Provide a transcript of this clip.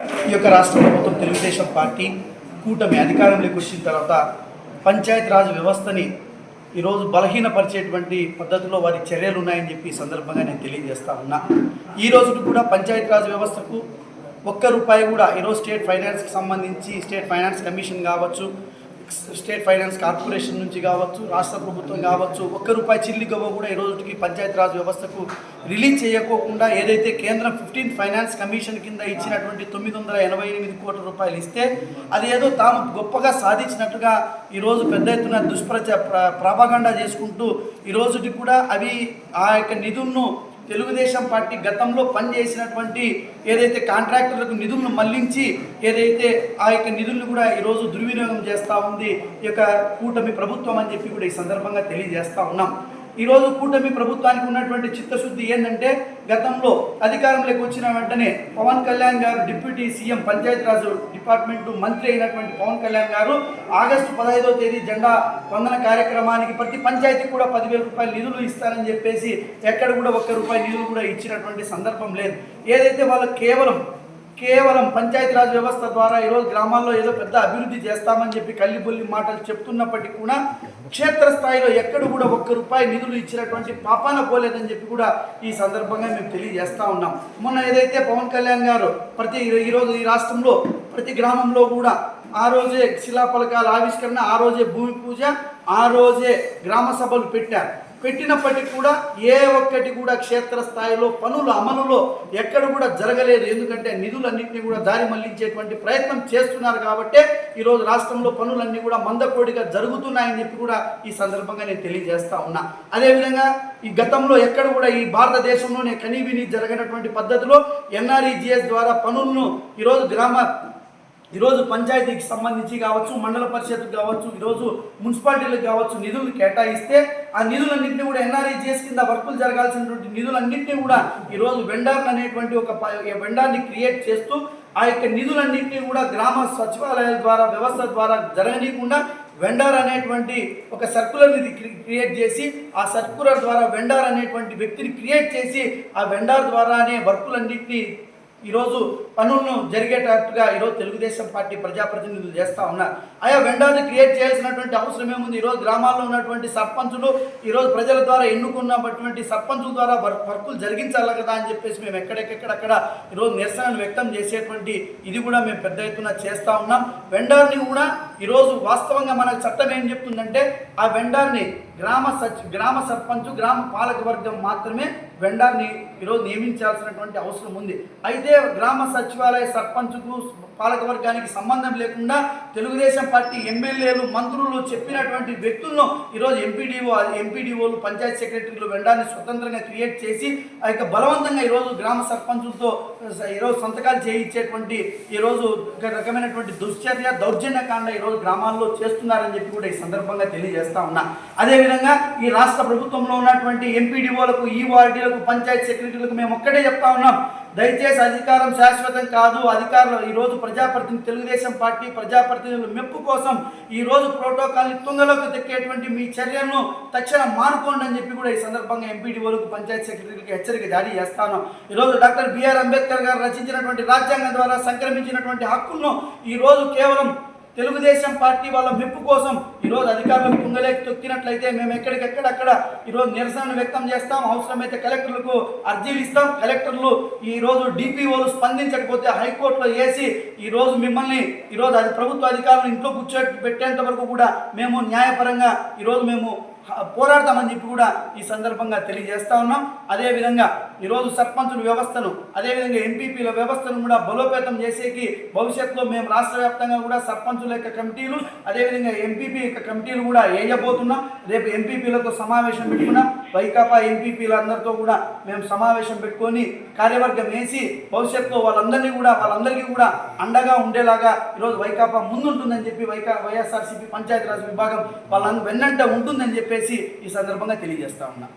ఈ యొక్క రాష్ట్ర ప్రభుత్వం తెలుగుదేశం పార్టీ కూటమి అధికారంలోకి వచ్చిన తర్వాత పంచాయతీరాజ్ వ్యవస్థని ఈరోజు బలహీనపరిచేటువంటి పద్ధతిలో వారి చర్యలు ఉన్నాయని చెప్పి సందర్భంగా నేను తెలియజేస్తా ఉన్నా. ఈ రోజుకి కూడా పంచాయతీరాజ్ వ్యవస్థకు ఒక్క రూపాయి కూడా ఈరోజు స్టేట్ ఫైనాన్స్కి సంబంధించి స్టేట్ ఫైనాన్స్ కమిషన్ కావచ్చు స్టేట్ ఫైనాన్స్ కార్పొరేషన్ నుంచి కావచ్చు రాష్ట్ర ప్రభుత్వం కావచ్చు ఒక్క రూపాయి చిల్లిగవ్వ కూడా ఈ రోజుకి పంచాయతీరాజ్ వ్యవస్థకు రిలీజ్ చేయకోకుండా ఏదైతే కేంద్రం ఫిఫ్టీన్త్ ఫైనాన్స్ కమిషన్ కింద ఇచ్చినటువంటి తొమ్మిది వందల ఎనభై ఎనిమిది కోట్ల రూపాయలు ఇస్తే అది ఏదో తాము గొప్పగా సాధించినట్టుగా ఈరోజు పెద్ద ఎత్తున దుష్ప్రచ ప్ర- ప్రాపగండా చేసుకుంటూ ఈరోజుకి కూడా అవి ఆ యొక్క నిధులను తెలుగుదేశం పార్టీ గతంలో పనిచేసినటువంటి ఏదైతే కాంట్రాక్టర్లకు నిధులను మళ్ళించి ఏదైతే ఆ యొక్క నిధులను కూడా ఈరోజు దుర్వినియోగం చేస్తూ ఉంది ఈ యొక్క కూటమి ప్రభుత్వం అని చెప్పి కూడా ఈ సందర్భంగా తెలియజేస్తూ ఉన్నాం. ఈరోజు కూటమి ప్రభుత్వానికి ఉన్నటువంటి చిత్తశుద్ధి ఏంటంటే గతంలో అధికారంలోకి వచ్చిన వెంటనే పవన్ కళ్యాణ్ గారు డిప్యూటీ సీఎం పంచాయతీరాజ్ డిపార్ట్మెంట్ మంత్రి అయినటువంటి పవన్ కళ్యాణ్ గారు ఆగస్టు పదహైదో తేదీ జెండా వందన కార్యక్రమానికి ప్రతి పంచాయతీకి కూడా పదివేల రూపాయల నిధులు ఇస్తారని చెప్పేసి ఎక్కడ కూడా ఒక్క రూపాయి నిధులు కూడా ఇచ్చినటువంటి సందర్భం లేదు. ఏదైతే వాళ్ళు కేవలం కేవలం పంచాయతీరాజ్ వ్యవస్థ ద్వారా ఈరోజు గ్రామాల్లో ఏదో పెద్ద అభివృద్ధి చేస్తామని చెప్పి కల్లిబొల్లి మాటలు చెప్తున్నప్పటికీ కూడా క్షేత్రస్థాయిలో ఎక్కడ కూడా ఒక్క రూపాయి నిధులు ఇచ్చినటువంటి పాపాన పోలేదని చెప్పి కూడా ఈ సందర్భంగా మేము తెలియజేస్తా ఉన్నాం. మొన్న ఏదైతే పవన్ కళ్యాణ్ గారు ప్రతి ఈరోజు ఈ రాష్ట్రంలో ప్రతి గ్రామంలో కూడా ఆ రోజే శిలాఫలకాల ఆవిష్కరణ ఆ రోజే భూమి పూజ ఆ రోజే గ్రామ సభలు పెట్టారు. పెట్టినప్పటికీ కూడా ఏ ఒక్కటి కూడా క్షేత్రస్థాయిలో పనుల అమలులో ఎక్కడ కూడా జరగలేదు. ఎందుకంటే నిధులన్నింటినీ కూడా దారి మళ్ళించేటువంటి ప్రయత్నం చేస్తున్నారు కాబట్టే ఈరోజు రాష్ట్రంలో పనులన్నీ కూడా మందకోడిగా జరుగుతున్నాయని చెప్పి కూడా ఈ సందర్భంగా నేను తెలియజేస్తా ఉన్నా. అదేవిధంగా ఈ గతంలో ఎక్కడ కూడా ఈ భారతదేశంలోనే కనీవిని జరగనటువంటి పద్ధతిలో ఎన్ఆర్ఈజిఎస్ ద్వారా పనులను ఈరోజు గ్రామ ఈరోజు పంచాయతీకి సంబంధించి కావచ్చు మండల పరిషత్కు కావచ్చు ఈరోజు మున్సిపాలిటీలకు కావచ్చు నిధులు కేటాయిస్తే ఆ నిధులన్నింటినీ కూడా ఎన్ఆర్ఈజిఎస్ కింద వర్కులు జరగాల్సినటువంటి నిధులన్నింటినీ కూడా ఈరోజు వెండార్ అనేటువంటి ఒక వెండార్ని క్రియేట్ చేస్తూ ఆ యొక్క నిధులన్నింటినీ కూడా గ్రామ సచివాలయాల ద్వారా వ్యవస్థ ద్వారా జరగనీయకుండా వెండార్ అనేటువంటి ఒక సర్కులర్ని క్రియేట్ చేసి ఆ సర్కులర్ ద్వారా వెండార్ అనేటువంటి వ్యక్తిని క్రియేట్ చేసి ఆ వెండార్ ద్వారానే వర్కులన్నింటినీ ఈరోజు పనులను జరిగేటట్టుగా ఈరోజు తెలుగుదేశం పార్టీ ప్రజాప్రతినిధులు చేస్తూ ఉన్నారు. ఆయా వెండాన్ని క్రియేట్ చేయాల్సినటువంటి అవసరం ఏముంది? ఈరోజు గ్రామాల్లో ఉన్నటువంటి సర్పంచులు ఈరోజు ప్రజల ద్వారా ఎన్నుకున్నటువంటి సర్పంచుల ద్వారా వర్కులు జరిగించాలి కదా అని చెప్పేసి మేము ఎక్కడెక్కడక్కడ ఈరోజు నిరసనలు వ్యక్తం చేసేటువంటి ఇది కూడా మేము పెద్ద ఎత్తున చేస్తూ ఉన్నాం. వెండర్ని కూడా ఈరోజు వాస్తవంగా మన చట్టం ఏం చెప్తుందంటే ఆ వెండర్ని గ్రామ సచ్ గ్రామ సర్పంచ్ గ్రామ పాలక వర్గం మాత్రమే వెండర్ని ఈరోజు నియమించాల్సినటువంటి అవసరం ఉంది. అయితే గ్రామ సచివాలయ సర్పంచ్కు పాలకవర్గానికి సంబంధం లేకుండా తెలుగుదేశం పార్టీ ఎమ్మెల్యేలు మంత్రులు చెప్పినటువంటి వ్యక్తులను ఈరోజు ఎంపీడీఓ ఎంపీడీఓలు పంచాయత్ సెక్రటరీలు వెండాన్ని స్వతంత్రంగా క్రియేట్ చేసి ఆ యొక్క బలవంతంగా ఈరోజు గ్రామ సర్పంచులతో ఈరోజు సంతకాలు చేయించేటువంటి ఈరోజు ఒక రకమైనటువంటి దుశ్చర్య దౌర్జన్యకాండ ఈరోజు గ్రామాల్లో చేస్తున్నారని చెప్పి కూడా ఈ సందర్భంగా తెలియజేస్తా ఉన్నా. అదేవిధంగా ఈ రాష్ట్ర ప్రభుత్వంలో ఉన్నటువంటి ఎంపీడీఓలకు ఈ వార్డీలకు పంచాయత్ సెక్రటరీలకు మేము ఒక్కటే చెప్తా ఉన్నాం. దయచేసి అధికారం శాశ్వతం కాదు. అధికారులు ఈరోజు ప్రజాప్రతినిధి తెలుగుదేశం పార్టీ ప్రజాప్రతినిధుల మెప్పు కోసం ఈరోజు ప్రోటోకాల్ని తుంగలోకి తెక్కేటువంటి మీ చర్యలను తక్షణం మానుకోండి అని చెప్పి కూడా ఈ సందర్భంగా ఎంపీడీఓలకు పంచాయత్ సెక్రటరీకి హెచ్చరిక జారీ చేస్తాను. ఈరోజు డాక్టర్ బిఆర్ అంబేద్కర్ గారు రచించినటువంటి రాజ్యాంగం ద్వారా సంక్రమించినటువంటి హక్కులను ఈరోజు కేవలం తెలుగుదేశం పార్టీ వాళ్ళ మెప్పు కోసం ఈరోజు అధికారులకు తుంగలేకి తొక్కినట్లయితే మేము ఎక్కడికెక్కడక్కడ ఈరోజు నిరసనను వ్యక్తం చేస్తాం. అవసరమైతే కలెక్టర్లకు అర్జీలు ఇస్తాం. కలెక్టర్లు ఈరోజు డిపిఓలు స్పందించకపోతే హైకోర్టులో వేసి ఈరోజు మిమ్మల్ని ఈరోజు అది ప్రభుత్వ అధికారులు ఇంట్లో కూర్చో పెట్టేంత వరకు కూడా మేము న్యాయపరంగా ఈరోజు మేము పోరాడతామని చెప్పి కూడా ఈ సందర్భంగా తెలియజేస్తా ఉన్నాం. అదేవిధంగా ఈరోజు సర్పంచుల వ్యవస్థను అదేవిధంగా ఎంపీపీల వ్యవస్థను కూడా బలోపేతం చేసేకి భవిష్యత్తులో మేము రాష్ట్ర వ్యాప్తంగా కూడా సర్పంచుల యొక్క కమిటీలు అదేవిధంగా ఎంపీపీ యొక్క కమిటీలు కూడా వేయబోతున్నాం. రేపు ఎంపీపీలతో సమావేశం పెట్టుకున్నాం. వైకాపా ఎంపీపీలందరితో కూడా మేము సమావేశం పెట్టుకొని కార్యవర్గం వేసి భవిష్యత్తులో వాళ్ళందరినీ కూడా వాళ్ళందరికీ కూడా అండగా ఉండేలాగా ఈరోజు వైకాపా ముందుంటుందని చెప్పి వైకా వైఎస్ఆర్సీపీ పంచాయతీరాజ్ విభాగం వాళ్ళ వెన్నంట ఉంటుందని చెప్పి చెప్పేసి ఈ సందర్భంగా తెలియజేస్తా ఉన్నా.